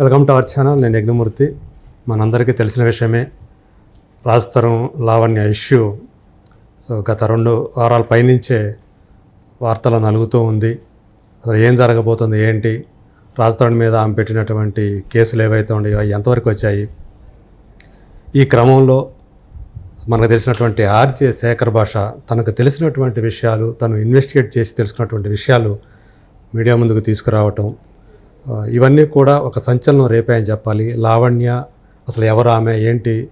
Welcome to our channel. నేను యజ్ఞమూర్తి. మనందరికీ తెలిసిన విషయమే రాజతరం లావణ్య ఇష్యూ. సో గత రెండు వారాల పైనుంచే వార్తలు నలుగుతూ ఉంది. అసలు ఏం జరగబోతుంది ఏంటి రాజతరుణ్ మీద ఆమె పెట్టినటువంటి కేసులు ఏవైతే ఉన్నాయో అవి ఎంతవరకు వచ్చాయి? ఈ క్రమంలో మనకు తెలిసినటువంటి ఆర్జే శేఖర్ భాష తనకు తెలిసినటువంటి విషయాలు తను ఇన్వెస్టిగేట్ చేసి తెలుసుకున్నటువంటి విషయాలు మీడియా ముందుకు తీసుకురావటం ఇవన్నీ కూడా ఒక సంచలనం రేపాయని చెప్పాలి. లావణ్య అసలు ఎవరు ఆమె ఏంటి?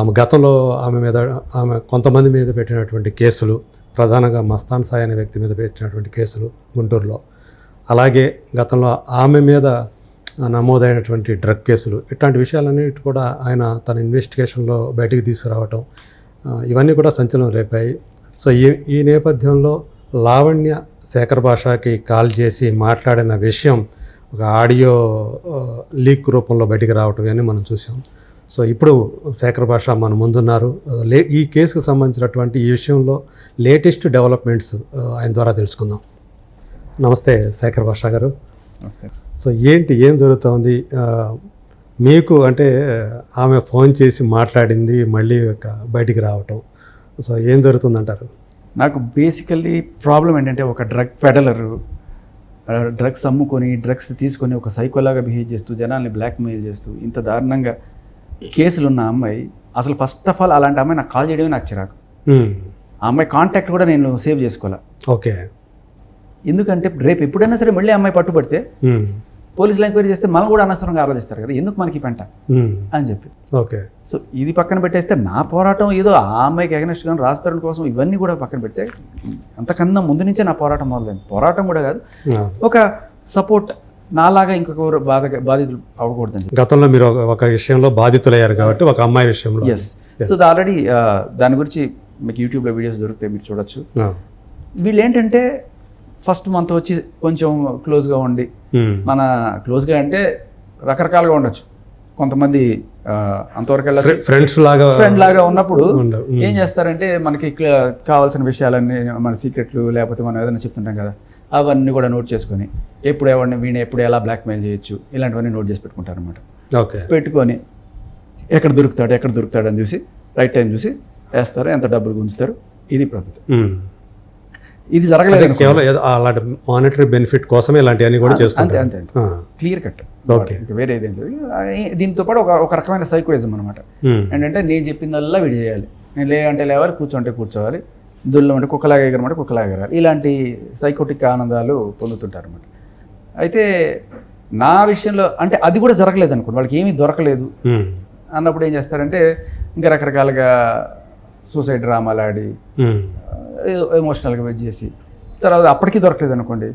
ఆమె గతంలో ఆమె మీద ఆమె కొంతమంది మీద పెట్టినటువంటి కేసులు ప్రధానంగా మస్తాన్ సాయి అనే వ్యక్తి మీద పెట్టినటువంటి కేసులు గుంటూరులో. అలాగే గతంలో ఆమె మీద నమోదైనటువంటి డ్రగ్ కేసులు ఇట్లాంటి విషయాలన్నిటి కూడా ఆయన తన ఇన్వెస్టిగేషన్లో బయటికి తీసుకురావటం ఇవన్నీ కూడా సంచలనం రేపాయి. సో ఈ ఈ నేపథ్యంలో లావణ్య శేఖర్ భాషకి కాల్ చేసి మాట్లాడిన విషయం ఒక ఆడియో లీక్ రూపంలో బయటికి రావటం అని మనం చూసాం. సో ఇప్పుడు శేఖర్ భాష మన ముందున్నారు. లే ఈ కేసుకు సంబంధించినటువంటి ఈ విషయంలో లేటెస్ట్ డెవలప్మెంట్స్ ఆయన ద్వారా తెలుసుకుందాం. నమస్తే శేఖర్ భాష గారు. నమస్తే. సో ఏంటి ఏం జరుగుతోంది? మీకు అంటే ఆమె ఫోన్ చేసి మాట్లాడింది మళ్ళీ ఒక బయటికి రావటం. సో ఏం జరుగుతుందంటారు? నాకు బేసికల్లీ ప్రాబ్లం ఏంటంటే ఒక డ్రగ్ పెడలరు. డ్రగ్స్ అమ్ముకొని డ్రగ్స్ తీసుకొని ఒక సైకోలాగా బిహేవ్ చేస్తూ జనాల్ని బ్లాక్మెయిల్ చేస్తూ ఇంత దారుణంగా కేసులు ఉన్న అమ్మాయి అసలు ఫస్ట్ ఆఫ్ ఆల్ అలాంటి అమ్మాయి నాకు కాల్ చేయడమే నాకు చిరాకు. ఆ అమ్మాయి కాంటాక్ట్ కూడా నేను సేవ్ చేసుకోవాలా ఓకే ఎందుకంటే రేపు ఎప్పుడైనా సరే మళ్ళీ అమ్మాయి పట్టుబడితే. పోలీసులు ఎంక్వైరీ చేస్తే మనం కూడా అనవసరంగా ఆరాధిస్తారు కదా ఎందుకు మనకి పెంట. అని చెప్పి. ఓకే. సో ఇది పక్కన పెట్టేస్తే నా పోరాటం ఏదో ఆ అమ్మాయికి అగనెస్ట్ కానీ రాజతరుణ్ కోసం ఇవన్నీ కూడా పక్కన పెడితే అంతకన్నా ముందు నుంచే నా పోరాటం మొదలైంది. పోరాటం కూడా కాదు. ఒక సపోర్ట్ నాలాగా ఇంకొక బాధ బాధితులు అవ్వకూడదని చెప్పి. గతంలో మీరు ఒక- విషయంలో బాధితులయ్యారు కాబట్టి ఒక అమ్మాయి విషయంలో. ఎస్ సో ఆల్రెడీ దాని గురించి మీకు యూట్యూబ్లో వీడియోస్ దొరుకుతాయి మీరు చూడొచ్చు. వీళ్ళు ఏంటంటే ఫస్ట్ మనతో వచ్చి కొంచెం క్లోజ్గా ఉండి. మన క్లోజ్గా అంటే రకరకాలుగా ఉండొచ్చు కొంతమంది అంతవరకు ఫ్రెండ్స్ లాగా ఫ్రెండ్ లాగా ఉన్నప్పుడు. ఏం చేస్తారంటే మనకి కావాల్సిన విషయాలన్నీ మన సీక్రెట్లు లేకపోతే మనం ఏదైనా చెప్తుంటాం కదా అవన్నీ కూడా నోట్ చేసుకొని ఎప్పుడు ఎవరిని వీణ ఎప్పుడు ఎలా బ్లాక్మెయిల్ చేయొచ్చు ఇలాంటివన్నీ నోట్ చేసి పెట్టుకుంటారు అనమాట ఓకే పెట్టుకొని ఎక్కడ దొరుకుతాడు ఎక్కడ దొరుకుతాడు అని చూసి రైట్ టైం చూసి వేస్తారు ఎంత డబ్బులు గుంచుతారు ఇది పద్ధతి. ఇది జరగలేదు కేవలం అలాంటి మానిటరీ బెనిఫిట్ కోసమే ఇలాంటివన్నీ కూడా అంతే చేస్తుంటారు. అంతే అంతే. Clear cut. ఇంకా వేరే ఏదేం లేదు. దీంతో పాటు ఒక ఒక రకమైన సైకోయిజం అనమాట మ్మ్. ఏంటంటే నేను చెప్పిందల్లా వీడు చేయాలి. నేను లే అంటే లేవాలి కూర్చోంటే కూర్చోవాలి. దుల్లం అంటే కుక్కలాగా ఎగరమంటే కుక్కలాగా ఎగరాలి. ఇలాంటి సైకోటిక్ ఆనందాలు పొందుతుంటారు అనమాట అయితే నా విషయంలో అంటే అది కూడా జరగలేదు అనుకోండి. వాళ్ళకి ఏమీ దొరకలేదు మ్మ్. అన్నప్పుడు ఏం చేస్తారంటే ఇంకా రకరకాలుగా సూసైడ్ డ్రామాలు ఆడి. ఎమోషనల్గా వెయిట్ చేసి తర్వాత అప్పటికీ దొరకలేదు అనుకోండి.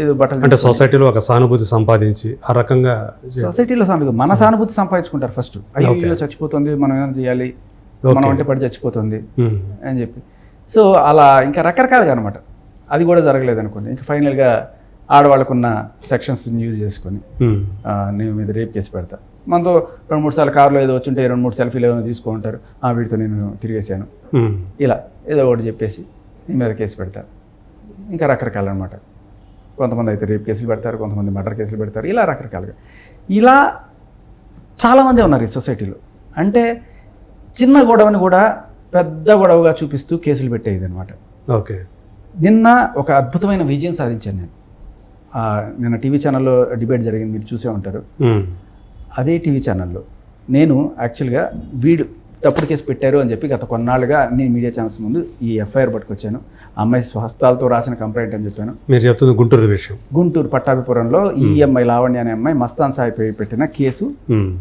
ఏదో బట్టలు అంటే సొసైటీలో ఒక సానుభూతి సంపాదించి ఆ రకంగా సొసైటీలో సానుభూతి మన సానుభూతి సంపాదించుకుంటారు ఫస్ట్. అయ్యో చచ్చిపోతుంది మనం ఏమైనా చేయాలి? మనం అంటే పడి చచ్చిపోతుంది. అని చెప్పి. సో అలా ఇంకా రకరకాలుగా అనమాట అది కూడా జరగలేదు అనుకోండి. ఇంకా ఫైనల్గా ఆడవాళ్ళకున్న సెక్షన్స్ యూజ్ చేసుకొని నేను మీద రేప్ కేసు పెడతా. మనతో రెండు మూడు సార్లు కార్లో ఏదో వచ్చుంటే రెండు మూడు సెల్ఫీలు ఏమైనా తీసుకుంటారు ఆ వీటితో నేను తిరిగేసాను. ఇలా ఏదో ఒకటి చెప్పేసి నీ మీద కేసు పెడతా. ఇంకా రకరకాలు అనమాట కొంతమంది అయితే రేప్ కేసులు పెడతారు కొంతమంది మర్డర్ కేసులు పెడతారు. ఇలా రకరకాలుగా. ఇలా చాలామంది ఉన్నారు ఈ సొసైటీలో. అంటే చిన్న గొడవని కూడా పెద్ద గొడవగా చూపిస్తూ కేసులు పెట్టేది అనమాట ఓకే. నిన్న ఒక అద్భుతమైన విజయం సాధించాను నేను. నిన్న టీవీ ఛానల్లో డిబేట్ జరిగింది మీరు చూసే ఉంటారు. అదే టీవీ ఛానల్లో. నేను యాక్చువల్గా వీడు తప్పుడు కేసు పెట్టారు అని చెప్పి గత కొన్నాళ్ళుగా అన్ని మీడియా ఛానల్స్ ముందు ఈ ఎఫ్ఐఆర్ పట్టుకొచ్చాను. అమ్మాయి స్వహస్తాలతో రాసిన కంప్లైంట్ అని చెప్పాను. మీరు చెప్తుంది గుంటూరు విషయం. గుంటూరు పట్టాభిపురంలో ఈ అమ్మాయి లావణ్య అనే అమ్మాయి మస్తాన్ సాయి పై పెట్టిన కేసు.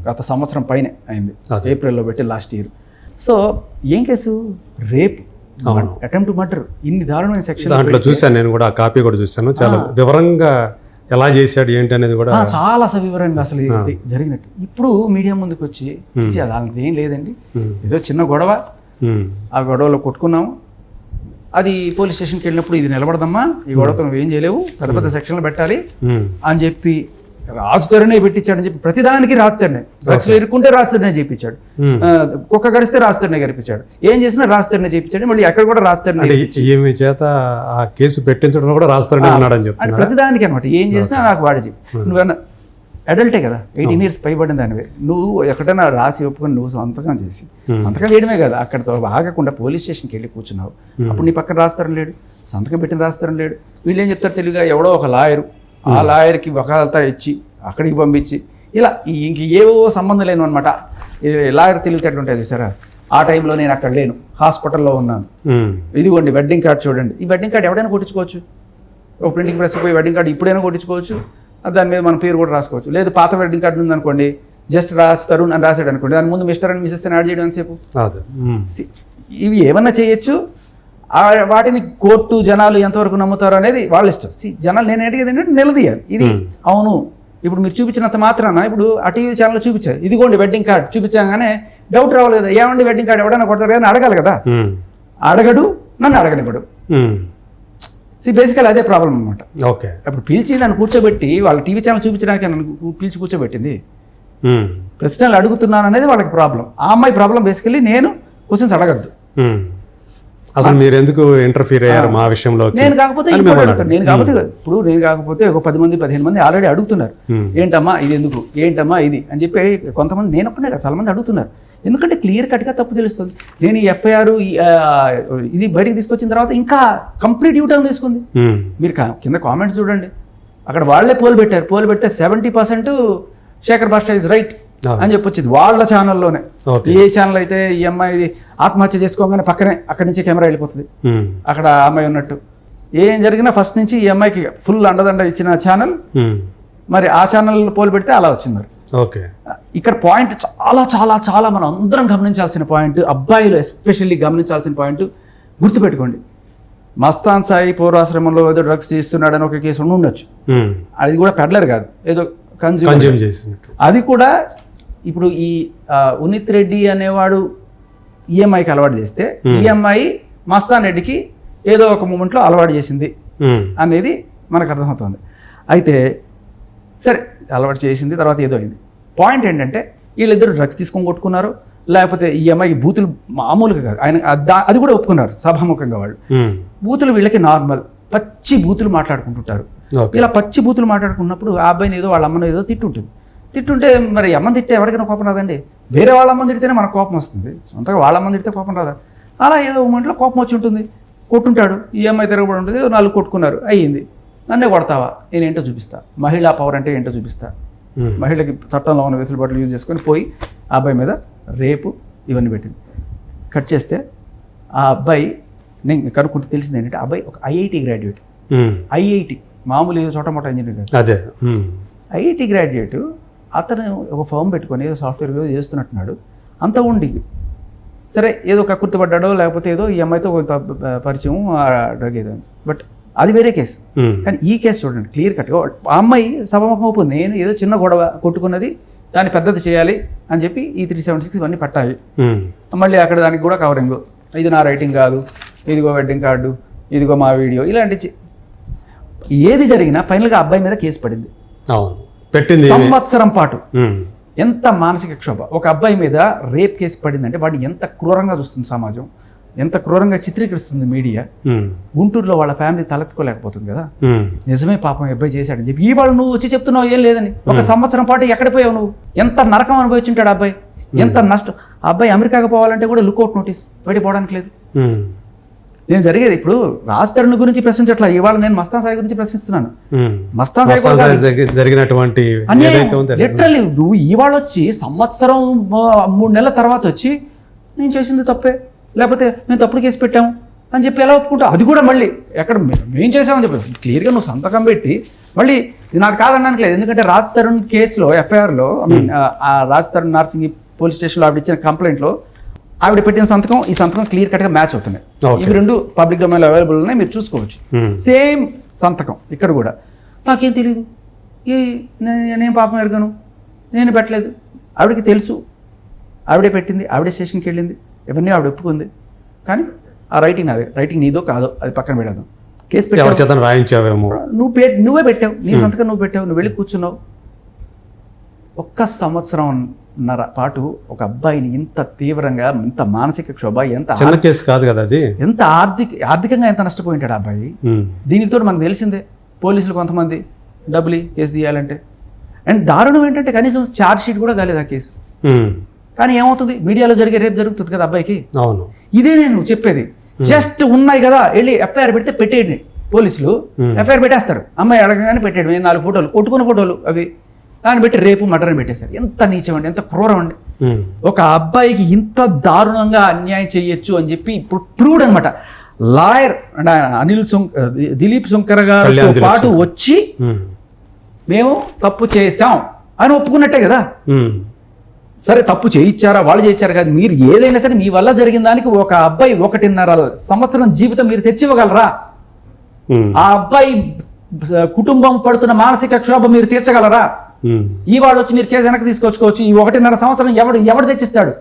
గత సంవత్సరం పైనే అయింది. ఏప్రిల్లో పెట్టి లాస్ట్ ఇయర్. సో ఏం కేసు? రేప్. Attempt murder. ఇన్ని దారుణమైన సెక్షన్ దాంట్లో చూశాను నేను కూడా ఆ కాపీ కూడా చూశాను. చాలా వివరంగా ఎలా చేశాడు ఏంటి అనేది కూడా చాలా సవివరంగా అసలు జరిగినట్టు. ఇప్పుడు మీడియా ముందుకు వచ్చి "ఛీ, అది అలాంటిది ఏం లేదండి. ఏదో చిన్న గొడవ. ఆ గొడవలో కొట్టుకున్నాము. అది పోలీస్ స్టేషన్కి వెళ్ళినప్పుడు ఇది నిలబడదమ్మా. ఈ గొడవతో నువ్వేం చేయలేవు. పెద్ద పెద్ద సెక్షన్లు పెట్టాలి. అని చెప్పి రాజుతోనే పెట్టించాడని చెప్పి ప్రతిదానికి రాజుతోనే డ్రగ్స్లో ఇరుక్కుంటే రాజుతోనే చేయించాడు. కుక్క గడిస్తే రాజుతోనే గడిపించాడు. ఏం చేసినా రాజుతోనే చేయించాడు మళ్ళీ ఎక్కడ కూడా ఈమె చేత ఆ కేసు పెట్టించడం కూడా రాస్తారని అన్నాడని చెప్తున్నారు? ప్రతిదానికి అనమాట ఏం చేసినా నాకు వాడి చెప్పి. నువ్వన్నా అడల్టే కదా. ఎయిటీన్ ఇయర్స్ పైబడిన దానివే. నువ్వు ఎక్కడైనా రాసి ఒప్పుకొని నువ్వు సంతకం చేసి. సంతకం చేయడమే కదా. అక్కడతో ఆగకుండా పోలీస్ స్టేషన్కి వెళ్ళి కూర్చున్నావు. అప్పుడు నీ పక్కన రాస్తారని లేడు. సంతకం పెట్టిన రాస్తారని లేడు. వీళ్ళు ఏం చెప్తారు తెలివిగా? ఎవడో ఒక లాయరు. ఆ లాయర్కి వకాలతా ఇచ్చి అక్కడికి పంపించి ఇలా ఇంక ఏవో సంబంధం లేను అనమాట లాయర్ తెలివితేటలు ఉంటాయి చూసారా ఆ టైంలో నేను అక్కడ లేను హాస్పిటల్లో ఉన్నాను. ఇదిగోండి వెడ్డింగ్ కార్డ్ చూడండి. ఈ వెడ్డింగ్ కార్డ్ ఎవడైనా కొట్టించుకోవచ్చు. ఒక ప్రింటింగ్ ప్రెస్ పోయి వెడ్డింగ్ కార్డ్ ఇప్పుడైనా కొట్టించుకోవచ్చు. దాని మీద మన పేరు కూడా రాసుకోవచ్చు. లేదు పాత వెడ్డింగ్ కార్డు ఉందనుకోండి జస్ట్ రాస్తారు అని రాసాడు అనుకోండి దాని ముందు మిస్టర్ అండ్ మిసెస్ అని యాడ్ చేయడం See, ఇవి ఏమన్నా చేయొచ్చు? వాటిని కోర్టు జనాలు ఎంతవరకు నమ్ముతారు అనేది వాళ్ళ ఇష్టం. జనాలు నేను అడిగేది ఏంటంటే నిలదీయాలి. ఇది అవును ఇప్పుడు మీరు చూపించినంత మాత్రాన ఇప్పుడు ఆ టీవీ ఛానల్లో చూపించారు. ఇదిగోండి వెడ్డింగ్ కార్డ్ చూపించాగానే డౌట్ రావాలి కదా ఏమండి వెడ్డింగ్ కార్డ్? ఎవడైనా కొడతారు కదా అడగాలి కదా. అడగడు నన్ను అడగనివ్వడు. సి బేసికల్ అదే ప్రాబ్లం అనమాట ఓకే. అప్పుడు పిలిచి నన్ను కూర్చోబెట్టి వాళ్ళ టీవీ ఛానల్ చూపించడానికి నన్ను పిలిచి కూర్చోబెట్టింది. ప్రశ్నలు అడుగుతున్నాను అనేది వాళ్ళకి ప్రాబ్లం ఆ అమ్మాయి ప్రాబ్లం బేసికలీ నేను క్వశ్చన్స్ అడగద్దు. అసలు మీరు ఎందుకు ఇంటర్ఫీర్ అయ్యారు మా విషయంలో నేను కాకపోతే నేను కాకపోతే ఇప్పుడు నేను కాకపోతే ఒక పది మంది పదిహేను మంది ఆల్రెడీ అడుగుతున్నారు. ఏంటమ్మా ఇది ఎందుకు? ఏంటమ్మా ఇది? అని చెప్పి కొంతమంది నేను కాదు చాలా మంది అడుగుతున్నారు. ఎందుకంటే క్లియర్ కట్గా తప్పు తెలుస్తుంది. నేను ఈ ఎఫ్ఐఆర్ ఇది బయటికి తీసుకొచ్చిన తర్వాత ఇంకా కంప్లీట్ యూటర్న్ తీసుకుంది. మీరు కింద కామెంట్స్ చూడండి. అక్కడ వాళ్ళే పోల్ పెట్టారు. పోల్ పెడితే సెవెంటీ పర్సెంట్ శేఖర్ భాష ఇస్ రైట్. అని చెప్పొచ్చింది. వాళ్ళ ఛానల్లోనే. ఏ ఛానల్ అయితే ఈ అమ్మాయి ఆత్మహత్య చేసుకోగానే పక్కనే అక్కడి నుంచి కెమెరా వెళ్ళిపోతుంది. అక్కడ అమ్మాయి ఉన్నట్టు. ఏం జరిగినా ఫస్ట్ నుంచి ఈ అమ్మాయికి ఫుల్ అండదండ ఇచ్చిన ఛానల్. మరి ఆ ఛానల్ పోల్ పెడితే అలా వచ్చింది మరి. ఓకే. ఇక్కడ పాయింట్ చాలా చాలా చాలా మనం అందరం గమనించాల్సిన పాయింట్ అబ్బాయిలు ఎస్పెషల్లీ గమనించాల్సిన పాయింట్ గుర్తుపెట్టుకోండి. మస్తాన్ సాయి పౌరాశ్రమంలో ఏదో డ్రగ్స్ చేస్తున్నాడని ఒక కేసు ఉండి ఉండొచ్చు. అది కూడా పెడ్లర్ కాదు. ఏదో కన్జ్యూమ్ చేసినట్టు. అది కూడా ఇప్పుడు ఈ ఉనిత్ రెడ్డి అనేవాడు ఈఎంఐకి అలవాటు చేస్తే ఈఎంఐ మస్తాన్ రెడ్డికి ఏదో ఒక మూమెంట్లో అలవాటు చేసింది అనేది మనకు అర్థమవుతుంది. అయితే సరే అలవాటు చేసింది తర్వాత ఏదో అయింది. పాయింట్ ఏంటంటే వీళ్ళిద్దరు డ్రగ్స్ తీసుకొని కొట్టుకున్నారు లేకపోతే ఈ అమ్మాయి బూతులు మామూలుగా కాదు. ఆయన అది కూడా ఒప్పుకున్నారు సభాముఖంగా వాళ్ళు. బూతులు వీళ్ళకి నార్మల్ పచ్చి బూతులు మాట్లాడుకుంటుంటారు. ఇలా పచ్చి బూతులు మాట్లాడుకున్నప్పుడు ఆ అబ్బాయిని ఏదో వాళ్ళ అమ్మని ఏదో తిట్టుంటుంది. తిట్టుంటే మరి అమ్మని తిట్టే ఎవరికైనా కోపం రాదండి. వేరే వాళ్ళ అమ్మని తిడితేనే మనకు కోపం వస్తుంది. సొంతగా వాళ్ళ అమ్మని తిడితే కోపం రాదా? అలా ఏదో మూమెంట్లో కోపం వచ్చి ఉంటుంది. కొట్టుంటాడు. ఈ అమ్మాయి తిరగబడి ఉంటుంది. నాలుగు కొట్టుకున్నారు. అయ్యింది. నన్నే కొడతావా? నేనేంటో చూపిస్తా. మహిళా పవర్ అంటే ఏంటో చూపిస్తా. మహిళకి చట్టంలో ఉన్న వెసులుబాట్లు యూజ్ చేసుకొని పోయి ఆ అబ్బాయి మీద రేపు ఇవన్నీ పెట్టింది. కట్ చేస్తే ఆ అబ్బాయి నేను కనుక్కుంటే తెలిసింది ఏంటంటే అబ్బాయి ఒక ఐఐటి గ్రాడ్యుయేట్ ఐఐటి. మామూలు ఏదో చోట మొట్ట ఇంజనీర్ అదే. ఐఐటి గ్రాడ్యుయేట్ అతను ఒక ఫర్మ్ పెట్టుకొని ఏదో సాఫ్ట్వేర్ ఏదో చేస్తున్నట్టున్నాడు. అంత ఉండి సరే ఏదో కక్కుర్తి పడ్డాడో లేకపోతే ఏదో ఈ అమ్మాయితో కొంత పరిచయం ఆ డ్రగ్ ఏదో. బట్ అది వేరే కేసు. కానీ ఈ కేసు చూడండి క్లియర్ కట్గా ఆ అమ్మాయి సభముఖం ఒప్పు నేను ఏదో చిన్న గొడవ కొట్టుకున్నది దాన్ని పెద్దది చేయాలి అని చెప్పి ఈ త్రీ సెవెంటీ సిక్స్ ఇవన్నీ పట్టాయి. ఉమ్, మళ్ళీ అక్కడ దానికి కూడా కవరింగ్ ఇది నా రైటింగ్ కాదు ఇదిగో వెడ్డింగ్ కార్డు ఇదిగో మా వీడియో ఇలాంటి ఏది జరిగినా ఫైనల్గా అబ్బాయి మీద కేసు పడింది. అవును. పెట్టింది. సంవత్సరం పాటు. ఎంత మానసిక క్షోభ. ఒక అబ్బాయి మీద రేప్ కేసు పడిందంటే వాడిని ఎంత క్రూరంగా చూస్తుంది సమాజం ఎంత క్రూరంగా చిత్రీకరిస్తుంది మీడియా. గుంటూరులో వాళ్ళ ఫ్యామిలీ తలెత్తుకోలేకపోతుంది కదా. నిజమే పాపం అబ్బాయి చేశాడని చెప్పి ఇవాళ నువ్వు వచ్చి చెప్తున్నావు ఏం లేదని. ఒక సంవత్సరం పాటు ఎక్కడ పోయావు నువ్వు? ఎంత నరకం అనుభవించుంటాడు అబ్బాయి? ఎంత నష్టం అబ్బాయి అమెరికాకి పోవాలంటే కూడా లుకౌట్ నోటీస్. బయటికి పోవడానికి లేదు. నేను జరిగేది ఇప్పుడు రాజ్ తరుణ్ గురించి ప్రశ్నించట్లా ఇవాళ నేను మస్తాన్ సాయి గురించి ప్రశ్నిస్తున్నాను. మస్తాన్ సాయి జరిగినటువంటి లిటరల్లీ నువ్వు ఇవాళ వచ్చి సంవత్సరం మూడు నెలల తర్వాత వచ్చి నేను చేసింది తప్పే. లేకపోతే మేము తప్పుడు కేసు పెట్టాము అని చెప్పి ఎలా ఒప్పుకుంటా? అది కూడా మళ్ళీ ఎక్కడ మే- మేం చేసామని చెప్పేసి క్లియర్గా నువ్వు సంతకం పెట్టి మళ్ళీ ఇది నాకు కాదనడానికి లేదు. ఎందుకంటే రాజ్ తరుణ్ కేసులో ఎఫ్ఐఆర్లో ఐ మీన్ ఆ రాజ్ తరుణ్ నార్సింగ్ పోలీస్ స్టేషన్లో ఆవిడ ఇచ్చిన కంప్లైంట్లో ఆవిడ పెట్టిన సంతకం ఈ సంతకం క్లియర్ కట్గా మ్యాచ్ Okay. ఇవి రెండు పబ్లిక్ డొమైన్లో అవైలబుల్ ఉన్నాయి మీరు చూసుకోవచ్చు. Hmm. సేమ్ సంతకం ఇక్కడ కూడా. నాకేం తెలియదు ఏ నేనేం పాపం ఎరగను. నేను పెట్టలేదు. ఆవిడకి తెలుసు. ఆవిడే పెట్టింది ఆవిడే స్టేషన్కి వెళ్ళింది. ఇవన్నీ ఆవిడ ఒప్పుకుంది. కానీ ఆ రైటింగ్ అదే రైటింగ్ నీదో కాదో అది పక్కన పెడదాం కేసు పెట్టావు? చేత రాయించావేమో? నువ్వు పే నువ్వే పెట్టావు. నీ సంతకం నువ్వు పెట్టావు. నువ్వు వెళ్ళి కూర్చున్నావు. ఒక్క సంవత్సరం నర పాటు ఒక అబ్బాయిని ఇంత తీవ్రంగా ఇంత మానసిక క్షోభ ఎంత చిన్న కేసు కాదు కదా అది? ఎంత ఆర్థిక ఆర్థికంగా ఎంత నష్టపోయి ఉంటాడు ఆ అబ్బాయి? తోడు మనకు తెలిసిందే పోలీసులు కొంతమంది డబ్బులు కేసు తీయాలంటే. అండ్ దారుణం ఏంటంటే కనీసం ఛార్జ్ షీట్ కూడా కాలేదు ఆ కేసు. కానీ ఏమవుతుంది? మీడియాలో జరిగే రేపు జరుగుతుంది కదా అబ్బాయికి? అవును. ఇదే నేను చెప్పేది. జస్ట్ ఉన్నాయి కదా వెళ్ళి ఎఫ్ఐఆర్ పెడితే పెట్టేయండి. పోలీసులు ఎఫ్ఐఆర్ పెట్టేస్తారు. అమ్మాయి అడగగానే పెట్టేయడం. నాలుగు ఫోటోలు కొట్టుకున్న ఫోటోలు అవి. దాన్ని పెట్టి రేపు మటన్ పెట్టేశారు ఎంత నీచం అండి ఎంత క్రూరం అండి. ఒక అబ్బాయికి ఇంత దారుణంగా అన్యాయం చేయొచ్చు అని చెప్పి ఇప్పుడు ప్రూవ్డ్ అనమాట లాయర్ అంటే అనిల్ సుంక్ దిలీప్ శంకర్ గారితో దిలీప్ పాటు వచ్చి. మేము తప్పు చేశాం అని ఒప్పుకున్నట్టే కదా. సరే తప్పు చేయించారా వాళ్ళు చేయించారా కాదు మీరు ఏదైనా సరే మీ వల్ల జరిగిన దానికి ఒక అబ్బాయి ఒకటిన్నర సంవత్సరం జీవితం మీరు తెచ్చివ్వగలరా. ఆ అబ్బాయి కుటుంబం పడుతున్న మానసిక క్షోభ మీరు తీర్చగలరా. ఈ వాడు వచ్చి మీరు కేసు వెనక్కి తీసుకోవచ్చుకోవచ్చు ఈ ఒకటిన్నర సంవత్సరం ఎవడు ఎవడు తెచ్చిస్తాడు?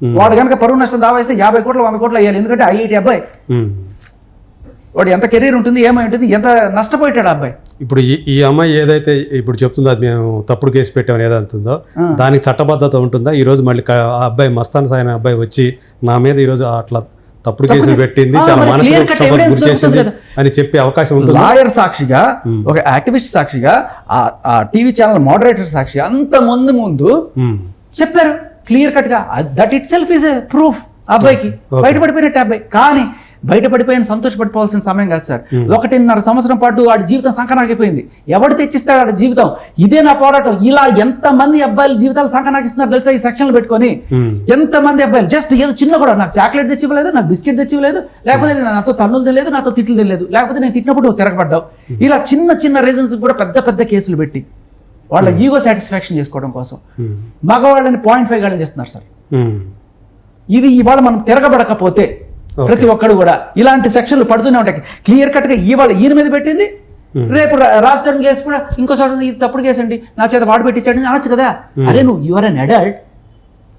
Hmm. వాడు కనుక పరువు నష్టం దావా వేస్తే యాభై కోట్లు వంద కోట్లు అయ్యాలి ఎందుకంటే ఐఐటి అబ్బాయి. ఉమ్. వాడు ఎంత కెరీర్ ఉంటుంది ఏమై ఉంటుంది ఎంత నష్టపోయాడు అబ్బాయి? ఇప్పుడు ఈ అమ్మాయి ఏదైతే ఇప్పుడు చెప్తుందో అది మేము తప్పుడు కేసు పెట్టామని ఏదంటుందో దానికి చట్టబద్ధత ఉంటుందా? ఈ రోజు మళ్ళీ అబ్బాయి మస్తాన్ సాయి అనే అబ్బాయి వచ్చి నా మీద ఈ రోజు అట్లా తప్పుడు కేసులు కేసు- పెట్టింది చాలా మానసిక చేసింది అని చెప్పే అవకాశం ఉంటుంది. లాయర్ సాక్షిగా ఒక యాక్టివిస్ట్ సాక్షిగా ఆ- టీవీ ఛానల్ మోడరేటర్ సాక్షిగా అంత ముందు ముందు. చెప్పారు క్లియర్ కట్గా that itself is proof అబ్బాయికి బయటపడిపోయినట్టు అబ్బాయి. కానీ బయటపడిపోయిన సంతోషపడిపోవాల్సిన సమయం కాదు సార్. ఒకటిన్నర సంవత్సరం పాటు వాడి జీవితం సంకనాగిపోయింది. ఎవడు తెచ్చిస్తాడు వాడి జీవితం? ఇదే నా పోరాటం. ఇలా ఎంత మంది అబ్బాయిల జీవితాలు సంకనాగిస్తున్నారు తెలుసా? ఈ సెక్షన్లు పెట్టుకొని. ఉమ్. ఎంత మంది అబ్బాయిలు? జస్ట్ ఏదో చిన్న కూడా నాకు చాక్లెట్ తెచ్చివ్వలేదు నాకు బిస్కెట్ తెచ్చివ్వలేదు లేకపోతే నేను నాతో తన్నులు తెలియదు నాతో తిట్లు తెలియదు. లేకపోతే నేను తిట్టినప్పుడు తిరగబడ్డావు. ఇలా చిన్న చిన్న రీజన్స్ కూడా పెద్ద పెద్ద కేసులు పెట్టి వాళ్ళ ఈగో సాటిస్ఫాక్షన్ చేసుకోవడం కోసం. మగవాళ్ళని పాయింట్ ఫైవ్ గాళ్ళని చేస్తున్నారు సార్. ఇది ఇవాళ మనం తిరగబడకపోతే ప్రతి ఒక్కడు కూడా ఇలాంటి సెక్షన్లు పడుతూనే ఉంటాయి. క్లియర్ కట్గా ఇవాళ ఈయన మీద పెట్టింది రేపు రా- రాజధాని కేసు కూడా ఇంకో చోట ఇది తప్పుడు కేసు అండి. నా చేత వాడు పెట్టించాడు అనొచ్చు కదా. అదే నువ్వు యువర్ అన్ అడల్ట్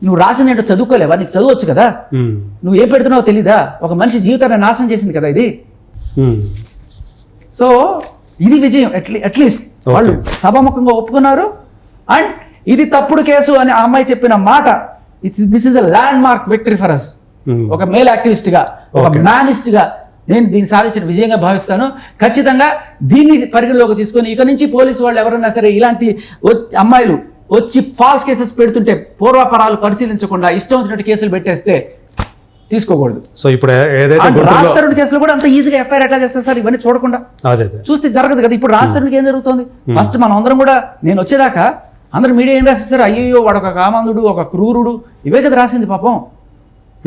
నువ్వు రాసింది ఏంటో చదువుకోలేవా? నీకు చదవచ్చు కదా. ఉమ్. నువ్వు ఏం పెడుతున్నావో తెలీదా? ఒక మనిషి జీవితాన్ని నాశనం చేసింది కదా ఇది. సో ఇది విజయం. అట్లీ అట్లీస్ట్ వాళ్ళు సభాముఖంగా ఒప్పుకున్నారు. అండ్ ఇది తప్పుడు కేసు అని ఆ అమ్మాయి చెప్పిన మాట this is a landmark victory for us Hmm. ఒక మేల్ యాక్టివిస్ట్గా ఒక మ్యానిస్ట్గా నేను దీన్ని సాధించిన విజయంగా భావిస్తాను. ఖచ్చితంగా దీన్ని పరిగణలోకి తీసుకొని ఇక నుంచి పోలీసు వాళ్ళు ఎవరైనా సరే ఇలాంటి అమ్మాయిలు వచ్చి ఫాల్స్ కేసెస్ పెడుతుంటే పూర్వాపరాలు పరిశీలించకుండా ఇష్టం వచ్చినట్టు కేసులు పెట్టేస్తే తీసుకోకూడదు. సో ఇప్పుడు ఏదైతే కేసులో కూడా అంత ఈజీగా ఎఫ్ఐఆర్ ఎట్లా చేస్తారు సార్? ఇవన్నీ చూడకుండా. చూస్తే జరగదు కదా. ఇప్పుడు రాష్ట్రానికి ఏం జరుగుతుంది? ఫస్ట్ మనం అందరం కూడా నేను వచ్చేదాకా అందరూ మీడియా ఏం రాసేస్తారు అయ్యో వాడు ఒక కామందుడు ఒక క్రూరుడు. ఇవే కదా రాసింది పాపం.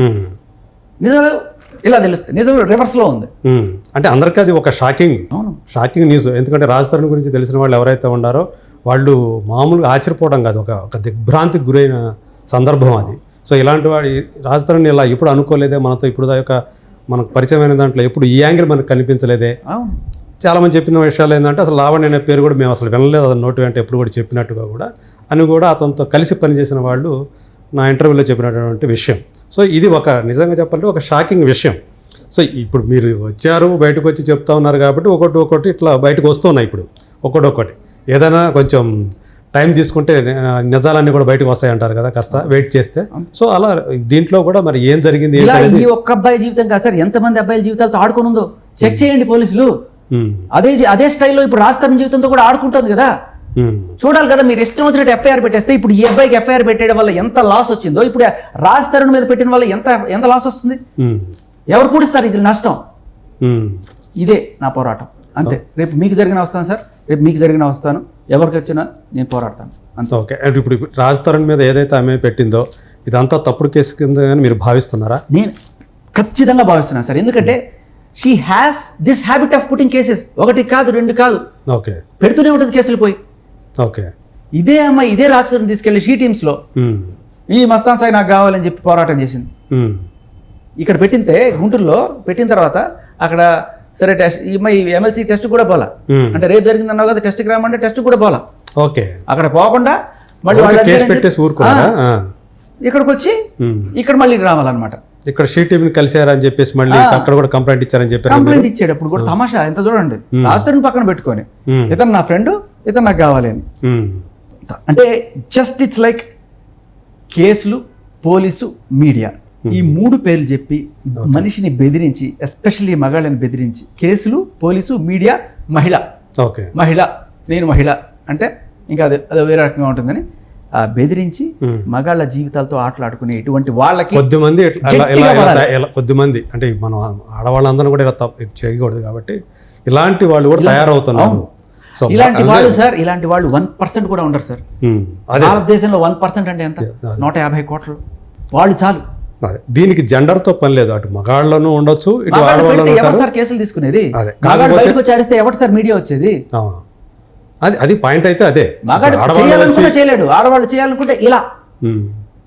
నిజం ఇలా తెలుస్తుంది. నిజం రివర్స్లో ఉంది. ఉమ్. అంటే అందరికీ అది ఒక షాకింగ్ షాకింగ్ న్యూస్ ఎందుకంటే రాజధాని గురించి తెలిసిన వాళ్ళు ఎవరైతే ఉన్నారో వాళ్ళు మామూలుగా ఆశ్చర్యపోవడం కాదు. ఒక ఒక దిగ్భ్రాంతికి గురైన సందర్భం అది. సో ఇలాంటి వాడి రాజధానిని ఇలా ఎప్పుడు అనుకోలేదే. మనతో ఇప్పుడు దాకా మనకు పరిచయమైన దాంట్లో ఎప్పుడు ఈ యాంగిల్ మనకు కనిపించలేదే. చాలామంది చెప్పిన విషయాలు ఏంటంటే అసలు లావణ్య అనే పేరు కూడా మేము అసలు వినలేదు. అతని నోటి వెంట ఎప్పుడు కూడా చెప్పినట్టుగా కూడా. అని కూడా అతనితో కలిసి పనిచేసిన వాళ్ళు నా ఇంటర్వ్యూలో చెప్పినటువంటి విషయం. సో ఇది ఒక నిజంగా చెప్పాలంటే ఒక షాకింగ్ విషయం. సో ఇప్పుడు మీరు వచ్చారు బయటకు వచ్చి చెప్తా ఉన్నారు కాబట్టి ఒకటి ఒకటి ఇట్లా బయటకు వస్తున్నాయి ఇప్పుడు. ఒకటి ఒకటి. ఏదైనా కొంచెం టైం తీసుకుంటే నిజాలన్నీ కూడా బయటకు వస్తాయి అంటారు కదా కాస్త వెయిట్ చేస్తే. సో అలా దీంట్లో కూడా మరి ఏం జరిగింది ఈ ఒక్క అబ్బాయి జీవితం కాదు సార్ ఎంతమంది అబ్బాయిల జీవితాలతో ఆడుకొని ఉందో. చెక్ చేయండి పోలీసులు. అదే అదే స్టైల్లో ఇప్పుడు రాజధాని జీవితంతో కూడా ఆడుకుంటుంది కదా. చూడాలి కదా మీరు ఇష్టం వచ్చినట్టు ఎఫ్ఐఆర్ పెట్టేస్తే ఇప్పుడు ఈ అబ్బాయికి ఎఫ్ఐఆర్ పెట్టేయడం వల్ల ఎంత లాస్ వచ్చిందో ఇప్పుడు రాజ్ తరుణ్ మీద పెట్టిన వల్ల ఎంత ఎంత లాస్ వస్తుంది? ఎవరు పూడిస్తారు ఇది నష్టం. ఇదే నా పోరాటం. అంతే. రేపు మీకు జరిగిన వస్తాను సార్. రేపు మీకు జరిగిన వస్తాను ఎవరికి వచ్చినా నేను పోరాడతాను. అంతే. ఓకే. అంటే ఇప్పుడు రాజ్ తరుణ్ మీద ఏదైతే ఆమె పెట్టిందో ఇదంతా తప్పుడు కేసు కింద అని మీరు భావిస్తున్నారా? నేను ఖచ్చితంగా భావిస్తున్నాను సార్. ఎందుకంటే she has this habit of putting cases ఒకటి కాదు రెండు కాదు. ఓకే. పెడుతూనే ఉంటుంది కేసులు పోయి. ఓకే. ఇదే అమ్మాయి ఇదే రాజధాని తీసుకెళ్ళి షీ టీమ్స్లో ఉమ్, ఈ మస్తాన్ సాయి నాకు కావాలని చెప్పి పోరాటం చేసింది. ఇక్కడ పెట్టింతే గుంటూరులో పెట్టిన తర్వాత అక్కడ సరే టెస్ట్ ఈ ఎమ్మెల్సీ టెస్ట్ కూడా పోలా. అంటే రేపు జరిగింది అన్నావు కదా టెస్ట్కి రామంటే టెస్ట్ కూడా పోలా. ఓకే. అక్కడ పోకుండా మళ్ళీ. ఇక్కడికి వచ్చి. ఇక్కడ మళ్ళీ రావాలన్నమాట. ఇక్కడ షీ టీంని కలిసారని చెప్పేసి మళ్ళీ అక్కడ కూడా కంప్లైంట్ ఇచ్చారని చెప్పారు కంప్లైంట్ ఇచ్చేటప్పుడు కూడా తమాషా ఎంత చూడండి రాజధాని పక్కన పెట్టుకొని. ఇతను నా ఫ్రెండ్ ఇతను నాకు కావాలి అని. ఉమ్, అంటే జస్ట్ ఇట్స్ లైక్ కేసులు పోలీసు మీడియా. ఈ మూడు పేర్లు చెప్పి మనిషిని బెదిరించి ఎస్పెషల్లీ మగాళ్ళని బెదిరించి కేసులు పోలీసు మీడియా మహిళ. ఓకే. మహిళ. నేను మహిళ. అంటే ఇంకా అది అది వేరే రకంగా ఉంటుందని. ఆ బెదిరించి మగాళ్ళ జీవితాలతో ఆటలాడుకునే ఇటువంటి వాళ్ళకి కొద్ది మంది కొద్ది మంది. అంటే మనం ఆడవాళ్ళందరూ కూడా ఇలా చేయకూడదు కాబట్టి ఇలాంటి వాళ్ళు కూడా తయారవుతున్నారు. సో ఇలాంటి వాళ్ళు సార్ ఇలాంటి వాళ్ళు వన్ పర్సెంట్ కూడా ఉండరు సార్. అదే. భారతదేశంలో వన్ పర్సెంట్ అంటే ఎంత? నూట యాభై కోట్లు. వాళ్ళు చాలు. దీనికి జెండర్తో పని లేదు. అటు మగాళ్ళను ఉండొచ్చు ఇటు ఆడవాళ్ళను ఎవరు సార్ కేసులు తీసుకునేది. మగాడు బయటకు వచ్చి అరిస్తే ఎవరు సార్ మీడియా వచ్చేది. అది అది పాయింట్ అయితే అదే. మగాడు చేయాలనుకున్నా చేయలేడు. ఆడవాళ్ళు చేయాలనుకుంటే ఇలా. ఉమ్,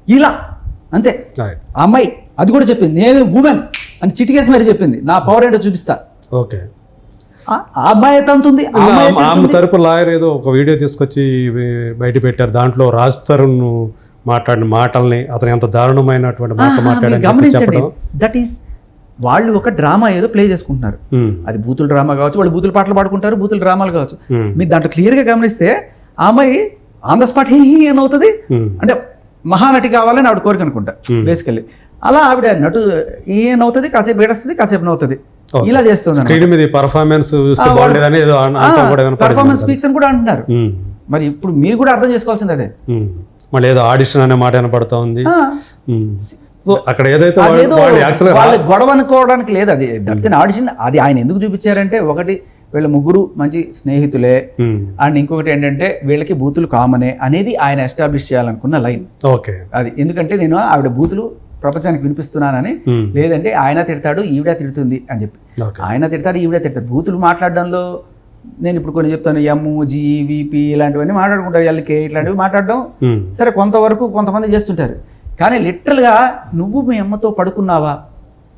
ఇలా. అంతే. అమ్మాయి అది కూడా చెప్పింది. నేను ఉమెన్ అని చిటికేసి మరి చెప్పింది. నా పవర్ ఏంటో చూపిస్తా. ఓకే అమ్మాయి తంతుంది ఆమె- తరపు లాయర్ ఏదో ఒక వీడియో తీసుకొచ్చి బయట పెట్టారు. దాంట్లో రాజ్ తరుణ్ మాట్లాడిన మాటల్ని అతను ఎంత దారుణమైనటువంటి మాట గమనించండి చెప్పడం. దట్ ఈస్ వాళ్ళు ఒక డ్రామా ఏదో ప్లే చేసుకుంటున్నారు. అది బూతుల డ్రామా కావచ్చు వాళ్ళు బూతుల పాటలు పాడుకుంటారు బూతుల డ్రామాలు కావచ్చు. మీరు దాంట్లో క్లియర్గా గమనిస్తే అమ్మాయి on the spot he he అని అవుతుంది ఉమ్, అంటే మహానటి కావాలని ఆవిడ కోరిక అనుకుంటా బేసికల్లీ అలా ఆవిడ నటు అవుతుంది కాసేపు ఏడుస్తుంది కాసేపు నవ్వుతుంది. ఇలా చేస్తుంది స్క్రీన్ మీద పర్ఫార్మెన్స్ పర్ఫార్మెన్స్ స్పీక్స్ అని కూడా అంటున్నారు. ఉమ్, మరి ఇప్పుడు మీరు కూడా అర్థం చేసుకోవాల్సింది అదే. ఉమ్. మళ్ళీ ఏదో ఆడిషన్ అనే మాట వినపడుతూ ఉంది. సో అక్కడ ఏదైతే వాళ్ళు- గొడవ అనుకోవడానికి లేదు అది. దట్స్ ఆడిషన్ అది ఆయన ఎందుకు చూపించారంటే ఒకటి వీళ్ళ ముగ్గురు మంచి స్నేహితులే. అండ్ ఇంకొకటి ఏంటంటే వీళ్ళకి బూతులు కామనే అనేది ఆయన ఎస్టాబ్లిష్ చేయాలనుకున్న లైన్ ఓకే అది. ఎందుకంటే నేను ఆవిడ బూతులు ప్రపంచానికి వినిపిస్తున్నానని. లేదంటే ఆయన తిడతాడు ఈవిడ తిడుతుంది అని చెప్పి. ఆయన తిడతాడు ఈవిడ తిడతాడు. బూతులు మాట్లాడడంలో నేను ఇప్పుడు కొన్ని చెప్తాను ఎమ్ జీ విపి ఇలాంటివన్నీ మాట్లాడుకుంటారు ఎల్కే ఇట్లాంటివి మాట్లాడడం. సరే కొంతవరకు కొంతమంది చేస్తుంటారు. కానీ లిటరల్గా నువ్వు మీ అమ్మతో పడుకున్నావా?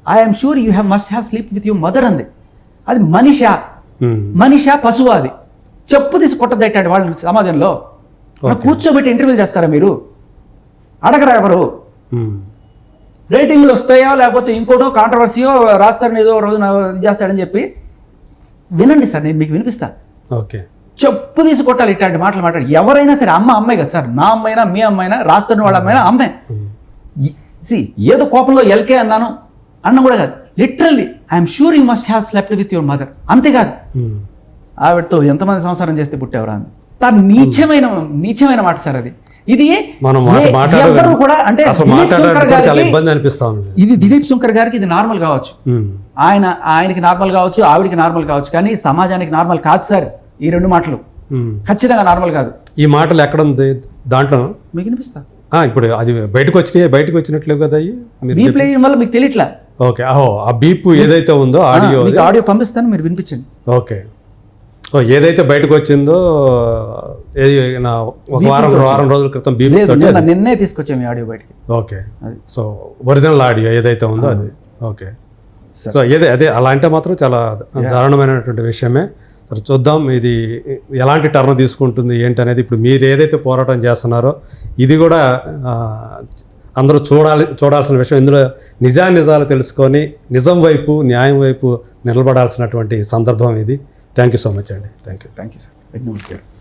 I'm sure you have must have sleep with your mother అంది. అది మనిషా. మనిషా పశువు అది. చెప్పు తీసి కొట్టదట్టాడు వాళ్ళని సమాజంలో. కూర్చోబెట్టి ఇంటర్వ్యూ చేస్తారా మీరు? అడగరా ఎవరు? రేటింగ్లు వస్తాయో లేకపోతే ఇంకోటో కాంట్రవర్సీయో రాస్తారని ఏదో రోజు ఇది చేస్తాడని చెప్పి వినండి సార్ నేను మీకు వినిపిస్తా. ఓకే. చెప్పు తీసి కొట్టాలి ఇట్లాంటి మాటలు మాట్లాడి. ఎవరైనా సరే అమ్మ అమ్మాయి కదా సార్ నా అమ్మైనా మీ అమ్మైనా రాస్తున్న వాళ్ళ అమ్మైనా అమ్మే. సి ఏదో కోపంలో ఎల్కే అన్నాను అన్న కూడా కాదు. Literally I'm sure you must have slept with your mother అంతేకాదు. ఆవిడతో ఎంతమంది సంసారం చేస్తే పుట్టేవరా అని. తను నీచమైన నీచమైన మాట సార్ అది. ఇది మనం ఎవ్వరూ కూడా అంటే దిలీప్ శంకర్ గారికి ఇబ్బంది ఇది దిలీప్ శంకర్ గారికి ఇది నార్మల్ కావచ్చు. ఆయన ఆయనకి నార్మల్ కావచ్చు ఆవిడికి నార్మల్ కావచ్చు కానీ సమాజానికి నార్మల్ కాదు సార్ ఈ రెండు మాటలు. ఖచ్చితంగా నార్మల్ కాదు. ఈ మాటలు ఎక్కడ ఉంది? దాంట్లో? మీకు వినిపిస్తా? ఇప్పుడు అది బయటకు వచ్చినాయి? బయటకు వచ్చినట్లే కదా బీప్ వల్ల మీకు తెలియట్లా? ఓకే. ఆ బీప్ ఏదైతే ఉందో ఆడియో ఆడియో పంపిస్తాను మీరు వినిపించండి. ఓకే. ఏదైతే బయటకు వచ్చిందో ఒక వారం వారం రోజుల క్రితం నిన్న తీసుకొచ్చాము ఆడియో బయటికి. ఓకే. సో ఒరిజినల్ ఆడియో ఏదైతే ఉందో అది. ఓకే. సో ఏదే అదే అలా అంటే మాత్రం చాలా దారుణమైనటువంటి విషయమే. సరే చూద్దాం ఇది ఎలాంటి టర్న్ తీసుకుంటుంది ఏంటి అనేది ఇప్పుడు మీరు ఏదైతే పోరాటం చేస్తున్నారో ఇది కూడా అందరూ చూడాలి చూడాల్సిన విషయం. ఇందులో నిజా నిజాలు తెలుసుకొని నిజం వైపు న్యాయం వైపు నిలబడాల్సినటువంటి సందర్భం ఇది. థ్యాంక్ యూ సో మచ్ అండి thank you thank you sir Vighnamurthy గారు